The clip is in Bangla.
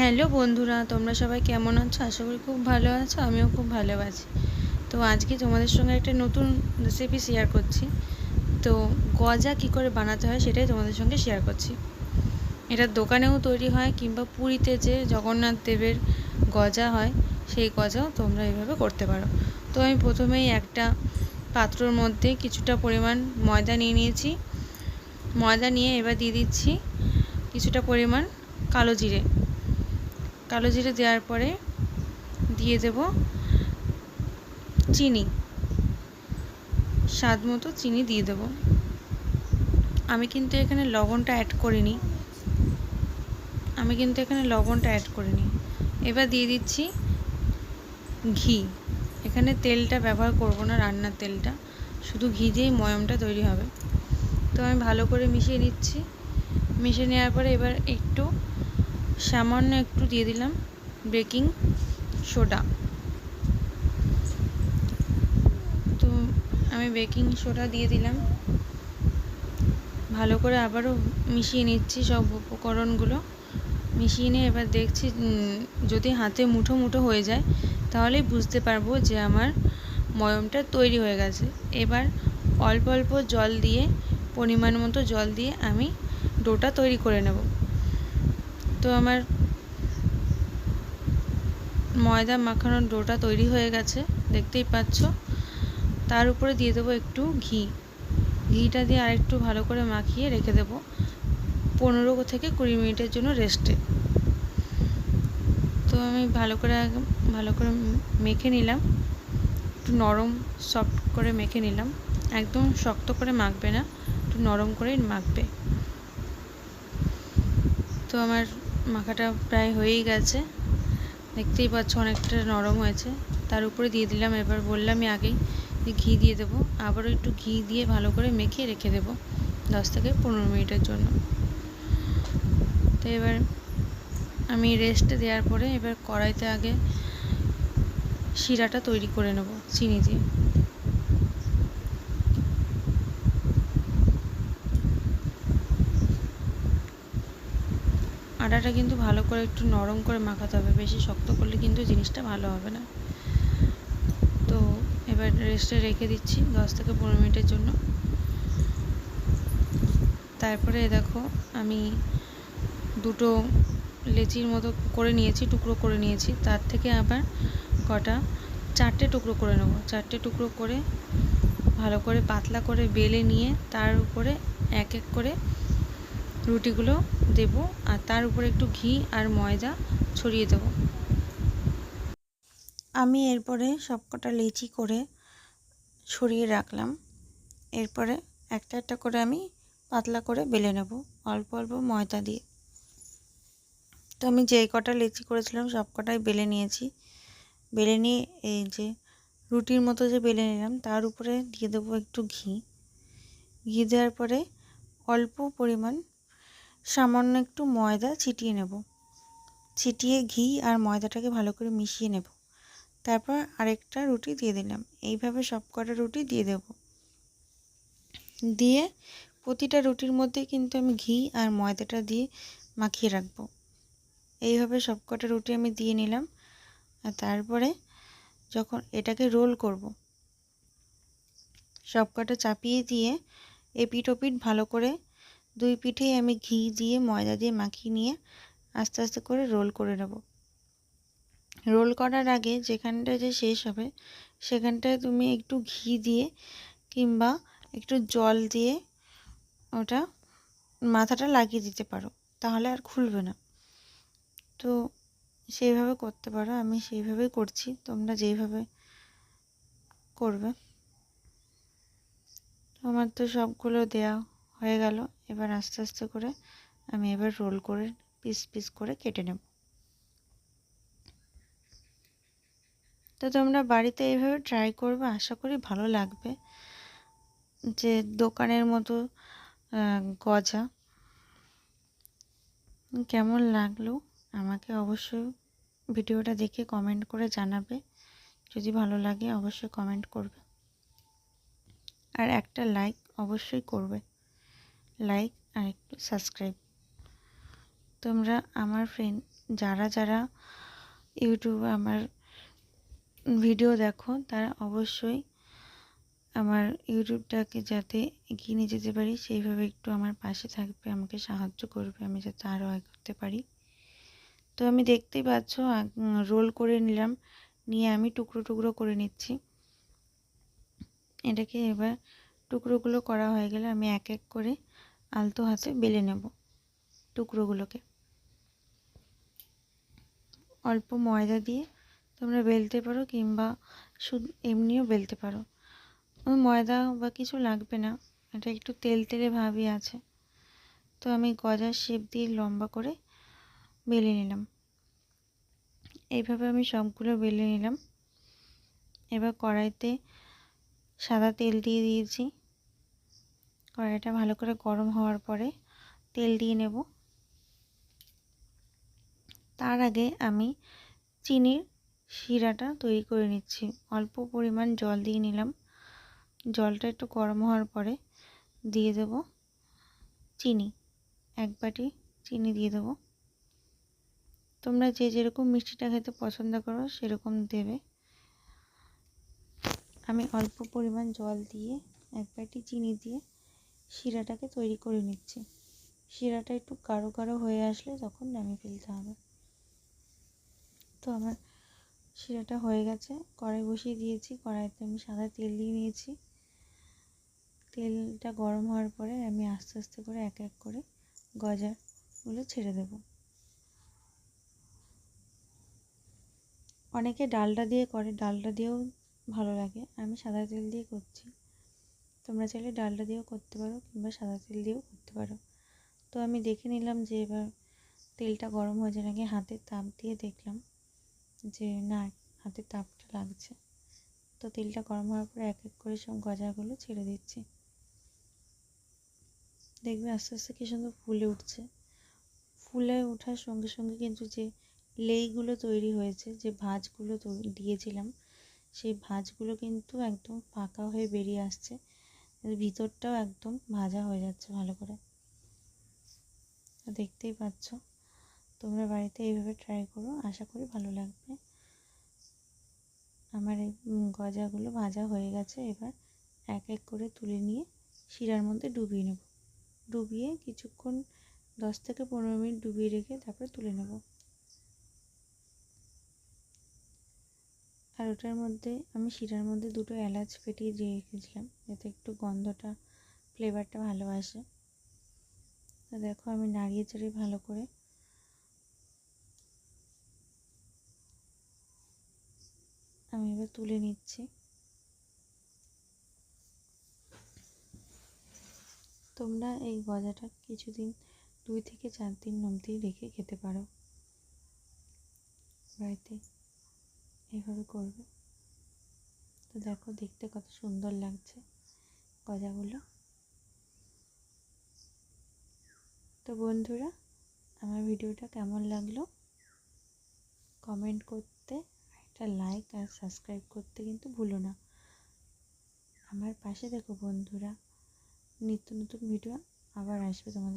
হ্যালো বন্ধুরা, তোমরা সবাই কেমন আছো? আশা করি খুব ভালো আছো, আমিও খুব ভালো আছি। তো আজকে তোমাদের সঙ্গে একটা নতুন রেসিপি শেয়ার করছি। তো গজা কি করে বানাতে হয় সেটাই তোমাদের সঙ্গে শেয়ার করছি। এটা দোকানেও তৈরি হয় কিংবা পুরীতে যে জগন্নাথ দেবের গজা হয়, সেই গজাও তোমরা এইভাবে করতে পারো। তো আমি প্রথমেই একটা পাত্রর মধ্যে কিছুটা পরিমাণ ময়দা নিয়ে নিয়েছি। ময়দা নিয়ে এবার দিয়ে দিচ্ছি কিছুটা পরিমাণ কালো জিরে। কালো জিরে দেওয়ার পরে দিয়ে দেব চিনি। স্বাদ মতো চিনি দিয়ে দেব। আমি কিন্তু এখানে লবণটা অ্যাড করিনি। আমি কিন্তু এখানে লবণটা অ্যাড করিনি। এবার দিয়ে দিচ্ছি ঘি। এখানে তেলটা ব্যবহার করব না রান্নার তেলটা। শুধু ঘি দিয়েই ময়মটা তৈরি হবে। তো আমি ভালো করে মিশিয়ে নিচ্ছি। মিশিয়ে নেওয়ার পরে এবার একটু সামান্য একটু দিয়ে দিলাম বেকিং সোডা। তো আমি বেকিং সোডা দিয়ে দিলাম। ভালো করে আবারও মিশিয়ে নিচ্ছি সব উপকরণগুলো। মিশিয়ে নিয়ে এবার দেখছি যদি হাতে মুঠো মুঠো হয়ে যায়, তাহলেই বুঝতে পারব যে আমার ময়মটা তৈরি হয়ে গেছে। এবার অল্প অল্প জল দিয়ে, পরিমাণ মতো জল দিয়ে আমি ডোটা তৈরি করে নেব। তো আমার ময়দা মাখানোর ডোটা তৈরি হয়ে গেছে, দেখতেই পাচ্ছ। তার উপরে দিয়ে দেবো একটু ঘি। ঘিটা দিয়ে আরেকটু ভালো করে মাখিয়ে রেখে দেবো পনেরো থেকে কুড়ি মিনিটের জন্য রেস্টে। তো আমি ভালো করে ভালো করে মেখে নিলাম। একটু নরম সফট করে মেখে নিলাম। একদম শক্ত করে মাখবে না, একটু নরম করেই মাখবে। তো আমার মাখাটা প্রায় হয়েই গেছে। দেখতেই পাচ্ছ অনেকটা নরম হয়েছে। তার উপরে দিয়ে দিলাম, এবার বললামই আগেই যে ঘি দিয়ে দেবো। আবারও একটু ঘি দিয়ে ভালো করে মেখে রেখে দেবো দশ থেকে পনেরো মিনিটের জন্য। তো এবার আমি রেস্ট দেওয়ার পরে এবার কড়াইতে আগে শিরাটা তৈরি করে নেব, চিনি দিয়ে। আটাটা কিন্তু ভালো করে একটু নরম করে মাখাতে হবে, বেশি শক্ত করলে কিন্তু জিনিসটা ভালো হবে না। তো এবার রেস্টে রেখে দিচ্ছি দশ থেকে পনেরো মিনিটের জন্য। তারপরে দেখো আমি দুটো লেচির মতো করে নিয়েছি, টুকরো করে নিয়েছি। তার থেকে আবার কটা, চারটে টুকরো করে নেব। চারটে টুকরো করে ভালো করে পাতলা করে বেলে নিয়ে তার উপরে এক এক করে রুটিগুলো দেব আর তার উপরে একটু ঘি আর ময়দা ছড়িয়ে দেব। আমি এরপরে সবকটা লেচি করে ছড়িয়ে রাখলাম। এরপরে একটা একটা করে আমি পাতলা করে বেলে নেব, অল্প অল্প ময়দা দিয়ে। তো আমি যেই কটা লেচি করেছিলাম সব কটাই বেলে নিয়েছি। বেলে নিয়ে এই যে রুটির মতো যে বেলে নিলাম, তার উপরে দিয়ে দেবো একটু ঘি। ঘি দেওয়ার পরে অল্প পরিমাণ সামান্য একটু ময়দা ছিটিয়ে নেব। ছিটিয়ে ঘি আর ময়দাটাকে ভালো করে মিশিয়ে নেব। তারপর আরেকটা রুটি দিয়ে দিলাম। এইভাবে সব কটা রুটি দিয়ে দেব। দিয়ে প্রতিটা রুটির মধ্যে কিন্তু আমি ঘি আর ময়দাটা দিয়ে মাখিয়ে রাখব। এইভাবে সব কটা রুটি আমি দিয়ে নিলাম। আর তারপরে যখন এটাকে রোল করব সব কটা চাপিয়ে দিয়ে এপিট ওপিট ভালো করে দুই পিঠেই আমি ঘি দিয়ে, ময়দা দিয়ে মাখিয়ে নিয়ে আস্তে আস্তে করে রোল করে নেব। রোল করার আগে যেখানটা যে শেষ হবে, সেখানটায় তুমি একটু ঘি দিয়ে কিংবা একটু জল দিয়ে ওটা মাথাটা লাগিয়ে দিতে পারো, তাহলে আর খুলবে না। তো সেইভাবে করতে পারো, আমি সেইভাবেই করছি, তোমরা যেইভাবে করবে। আমার তো সবগুলো দেয়া হয়ে গেল। এবার আস্তে আস্তে করে আমি এবার রোল করে পিস পিস করে কেটে নেব। তো তোমরা বাড়িতে এইভাবে ট্রাই করবে, আশা করি ভালো লাগবে। যে দোকানের মতো গজা। কেমন লাগল? আমাকে অবশ্যই ভিডিওটা দেখে কমেন্ট করে জানাবে। যদি ভালো লাগে অবশ্যই কমেন্ট করবে। আর একটা লাইক অবশ্যই করবে। লাইক আর একটু সাবস্ক্রাইব তোমরা আমার ফ্রেন্ড যারা যারা ইউটিউবে আমার ভিডিও দেখো, তারা অবশ্যই আমার ইউটিউবটাকে যাতে এগিয়ে নিয়ে যেতে পারি, সেইভাবে একটু আমার পাশে থাকবে, আমাকে সাহায্য করবে, আমি যাতে আরও আয় করতে পারি। তো আমি দেখতেই পাচ্ছ রোল করে নিলাম, নিয়ে আমি টুকরো টুকরো করে নিচ্ছি। এটাকে এবার টুকরোগুলো করা হয়ে গেলে আমি এক এক করে আলতো হাতে বেলে নেব টুকরোগুলোকে। অল্প ময়দা দিয়ে তোমরা বেলতে পারো কিংবা শুধু এমনিও বেলতে পারো। ময়দা বা কিছু লাগবে না, এটা একটু তেল তেলে ভাবই আছে। তো আমি গজার শেপ দিয়ে লম্বা করে বেলে নিলাম। এইভাবে আমি সবগুলো বেলে নিলাম। এবার কড়াইতে সাদা তেল দিয়ে দিয়েছি। কড়াইটা ভালো করে গরম হওয়ার পরে তেল দিয়ে নেব। তার আগে আমি চিনির শিরাটা তৈরি করে নিচ্ছি। অল্প পরিমাণ জল দিয়ে নিলাম। জলটা একটু গরম হওয়ার পরে দিয়ে দেব চিনি। এক বাটি চিনি দিয়ে দেবো। তোমরা যে যেরকম মিষ্টিটা খেতে পছন্দ করো সেরকম দেবে। আমি অল্প পরিমাণ জল দিয়ে এক বাটি চিনি দিয়ে শিরাটাকে তৈরি করে নিচ্ছি। শিরাটা একটু গাঢ় গাঢ় হয়ে আসলে তখন নামিয়ে ফেলতে হবে। তো আমার শিরাটা হয়ে গেছে। কড়াই বসিয়ে দিয়েছি। কড়াইতে আমি সাদা তেল দিয়ে নিয়েছি। তেলটা গরম হওয়ার পরে আমি আস্তে আস্তে করে এক এক করে গজাগুলো ছেড়ে দেব। অনেকে ডালটা দিয়ে করে ডালটা দিয়েও ভালো লাগে। আমি সাদা তেল দিয়ে করছি। তোমরা চাইলে ডালটা দিয়েও করতে পারো কিংবা সাদা তেল দিয়েও করতে পারো। তো আমি দেখে নিলাম যে এবার তেলটা গরম হয়েছে নাকি হাতের তাপ দিয়ে দেখলাম যে না হাতের তাপটা লাগছে। তো তেলটা গরম হওয়ার পরে এক এক করে সব গজাগুলো ছেড়ে দিচ্ছি। দেখবে আস্তে আস্তে কী সুন্দর ফুলে উঠছে। ফুলে ওঠার সঙ্গে সঙ্গে কিন্তু যে লেইগুলো তৈরি হয়েছে, যে ভাঁজগুলো দিয়েছিলাম, সেই ভাঁজগুলো কিন্তু একদম পাকা হয়ে বেরিয়ে আসছে। ভিতরটাও একদম ভাজা হয়ে যাচ্ছে ভালো করে। দেখতেই পাচ্ছ। তোমরা বাড়িতে এইভাবে ট্রাই করো, আশা করি ভালো লাগবে। আমার এই গজাগুলো ভাজা হয়ে গেছে, এবার এক এক করে তুলে নিয়ে শিরার মধ্যে ডুবিয়ে নেব। ডুবিয়ে কিছুক্ষণ দশ থেকে পনেরো মিনিট ডুবিয়ে রেখে তারপরে তুলে নেব। আর ওটার মধ্যে আমি শিরার মধ্যে দুটো এলাচ ফেটিয়ে দিয়ে রেখেছিলাম, যাতে একটু গন্ধটা ফ্লেভারটা ভালো আসে। তো দেখো আমি নাড়িয়ে চাড়িয়ে ভালো করে আমি এবার তুলে নিচ্ছি। তোমরা এই গজাটা কিছুদিন, দুই থেকে চার দিন অবধি রেখে খেতে পারো বাড়িতে। এইভাবে করবে। তো দেখো দেখতে কত সুন্দর লাগছে গজাগুলো। তো বন্ধুরা, আমার ভিডিওটা কেমন লাগল? কমেন্ট করতে একটা লাইক আর সাবস্ক্রাইব করতে কিন্তু ভুলো না। আমার পাশে দেখো বন্ধুরা, নিত্য নতুন ভিডিও আবার আসবে তোমাদের